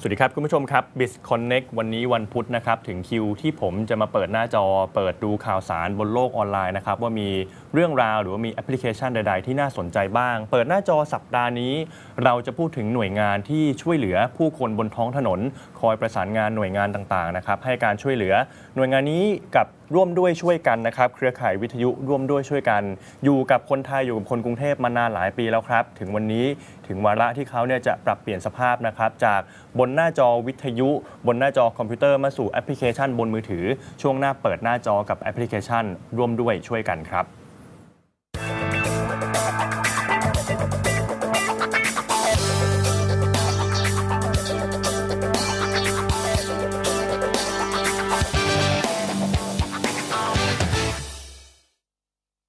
สวัสดีครับ คุณผู้ชมครับ Biz Connect วันนี้วันพุธนะครับถึงคิวที่ผมจะมาเปิดหน้าจอ เปิดดูข่าวสารบนโลกออนไลน์นะครับว่ามีเรื่องราวหรือว่ามีแอปพลิเคชันใด ๆ ที่น่าสนใจบ้าง เปิดหน้าจอสัปดาห์นี้ เราจะพูดถึงหน่วยงานที่ช่วยเหลือผู้คนบนท้องถนน คอยประสานงานหน่วยงานต่างๆนะครับให้การช่วยเหลือ หน่วยงานนี้กับร่วมด้วยช่วยกันนะครับเครือข่ายวิทยุร่วมด้วยช่วยกัน อยู่กับคนไทยอยู่กับคนกรุงเทพมานานหลายปีแล้วครับ ถึงวันนี้ถึงวาระที่เขาเนี่ยจะปรับเปลี่ยนสภาพนะครับ จากบนหน้าจอวิทยุ บนหน้าจอคอมพิวเตอร์มาสู่แอปพลิเคชันบนมือถือ ช่วงหน้าเปิดหน้าจอกับแอปพลิเคชัน ร่วมด้วยช่วยกันครับ